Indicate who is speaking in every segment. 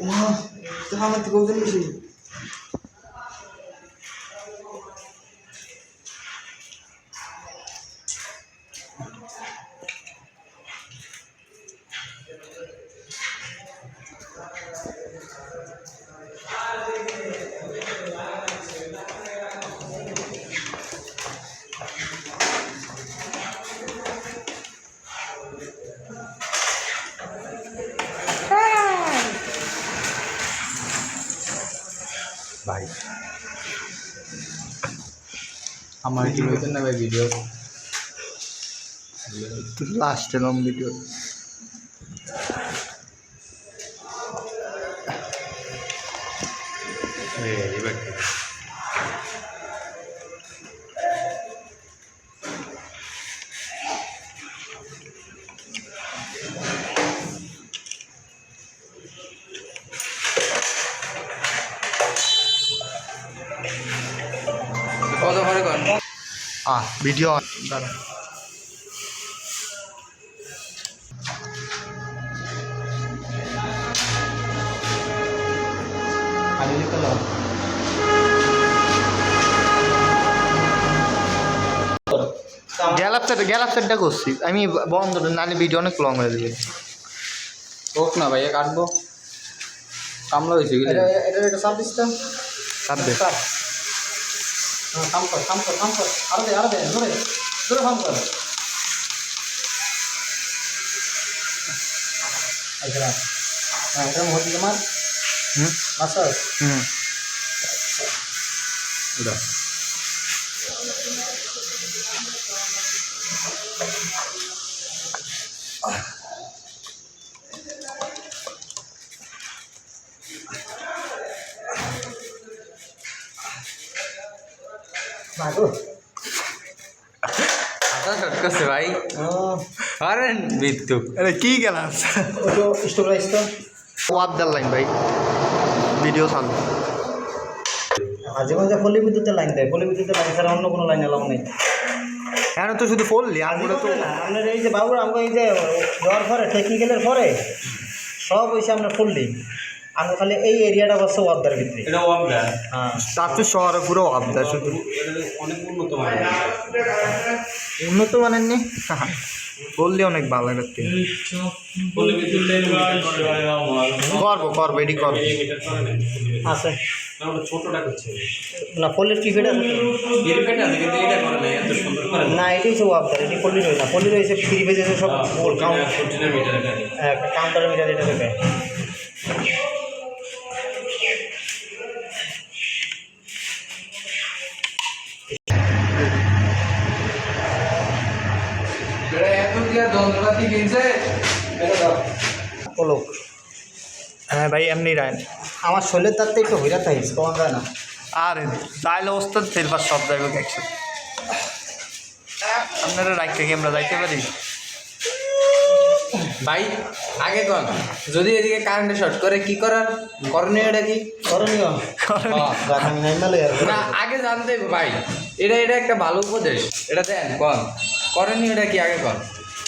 Speaker 1: 와, 저
Speaker 2: 하나 뜨거워지는 것이. আমার কি হইতেন না ভাই ভিডিও লাস্ট এরম ভিডিও
Speaker 3: কত
Speaker 2: আহ ভিডিও দাঁড়া।
Speaker 3: আমি লিখতে লাও
Speaker 2: গ্যালাপ সেট গ্যালাপ সেটটা করছি। আমি বন্ধ নালে ভিডিও অনেক লং হয়ে যাবে।
Speaker 3: হোক না ভাইয়া কাটবো। কামলা হয়েছে কি
Speaker 1: এটা এটা একটা সার্ভিস কাম কর কাম কর কাম কর। আরও দে আরও দে ধরে ধরে কাম কর। আচ্ছা হ্যাঁ এটা হচ্ছে তোমার?
Speaker 2: হুম।
Speaker 1: মাসাজ
Speaker 2: হুম।
Speaker 3: এটা ভাই আরে মৃত্যু
Speaker 2: আরে কি ওয়াদ লাইন ভাই ভিডিও
Speaker 1: মাঝে পল্লী লাইন দেয় পল্লী লাইন অন্য কোনো লাইন নেই
Speaker 2: তো শুধু আমরা
Speaker 1: আপনার এই যে বাবুর আমাকে এই যে যাওয়ার পরে টেকনিক্যালের পরে সব হয়েছে আপনার ফুললি আমরা খালি এই এরিয়াটা বসছে ওয়ার্দার ভিতরে
Speaker 4: এটা ওয়াবলা
Speaker 1: হ্যাঁ।
Speaker 2: তার তো শহরে পুরো ওয়াদ শুধু।
Speaker 4: অনেক উন্নত মানের।
Speaker 2: উন্নত মানের নি? বললে অনেক ভালো লাগতে
Speaker 4: বলে বিদ্যুৎ লাইন করে ভাই আমার
Speaker 2: করব করব এটি করব
Speaker 1: আছে
Speaker 4: না করছে
Speaker 1: না পল্লির প্রিপেড আছে
Speaker 4: না এত সুন্দর করে।
Speaker 1: না এটাই হচ্ছে ওয়ার্দার এটি পল্লি রয়েছে না। পল্লি রয়েছে প্রিপেড সব কাউন্ট
Speaker 4: ফোরটিনের মিটার এটা।
Speaker 1: মিটার এটা দেবে
Speaker 3: যন্ত্রপাতি কিনছে
Speaker 1: পলক
Speaker 2: হ্যাঁ ভাই এমনি রায়
Speaker 1: আমার শরীরের তার থেকে একটু হইরা যায় না।
Speaker 2: আর তাইলে ওস্তাদ সিলভার সব যাইব একসাথে। আপনারা রাখতে কি আমরা যাইতে পারি?
Speaker 3: ভাই আগে কন যদি এদিকে কারেন্টে শর্ট করে কি করার? করণীয় এটা কি?
Speaker 1: করণীয়?
Speaker 3: হ্যাঁ। না আগে জানতে ভাই এটা এটা একটা ভালো উপদেশ। এটা দেন কন করণীয় এটা কি আগে কন?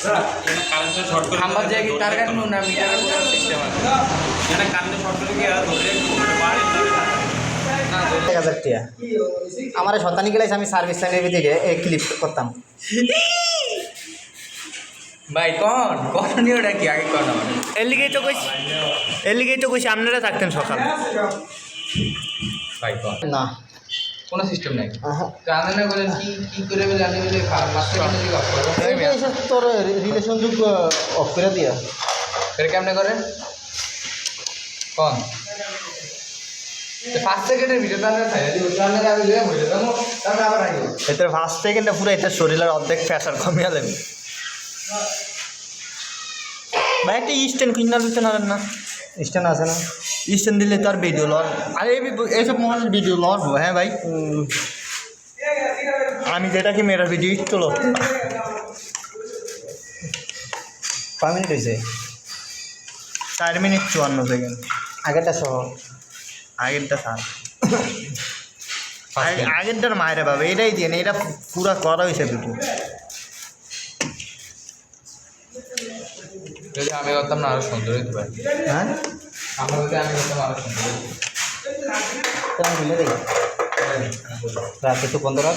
Speaker 4: কারেন্টটা শর্ট করে
Speaker 3: খাম্বার জায়গায় তার কাটবো না মিটারের কোনো সিস্টেম আছে
Speaker 4: এটা কারেন্টে শর্ট করে কি আর ধরে বাড়ি
Speaker 1: এক হাজার টিয়া। আমার শতানি গেলাইছে আমি সার্ভিস লাইনের ভিতরে এই ক্লিপ করতাম।
Speaker 3: ভাই কন? করণীয়টা কি? আগে কন
Speaker 2: এর লিগেই তো কইছি এর লিগেই তো কইছি আপনারা থাকতেন সকালে।
Speaker 3: ভাই কন?
Speaker 1: না।
Speaker 3: কোনো সিস্টেম নাই।
Speaker 1: আহা।
Speaker 3: রান্না করেন কি কি করে বলে আমি বলে
Speaker 1: তোর রিলেশন যুগ অফ করে দিয়া।
Speaker 3: এটা কেমনে করেন কন
Speaker 2: এতে ফার্স্ট সেকেন্ডে পুরো এটা শরীরের অর্ধেক প্রেশার কমিয়ে দেবে ভাই একটা স্ট্যান্ড কিনা দিতে না
Speaker 1: স্ট্যান্ড আছে না?
Speaker 2: স্ট্যান্ড দিলে তো আর ভিডিও লর আরে এই বি- এইসব মোবাইলের ভিডিও লড়বো হ্যাঁ ভাই। আমি যেটা কি মেয়েরা ভিডিও একটু লড়
Speaker 1: কয় মিনিট হয়েছে
Speaker 2: চার মিনিট চুয়ান্ন সেকেন্ড
Speaker 1: আগেরটা সহ
Speaker 2: আগেরটা স্যার আগেরটার মায়েরা পাবে এটাই দিয়ে এটা পুরা করা হয়েছে দুটো
Speaker 3: যদি আমি করতাম না আরও সুন্দর হইতে পারে
Speaker 1: হ্যাঁ?
Speaker 3: আমরা যদি আমি করতাম আরও সুন্দর
Speaker 1: মিলে দেই। রাখ একটু বন্ধ রাখ।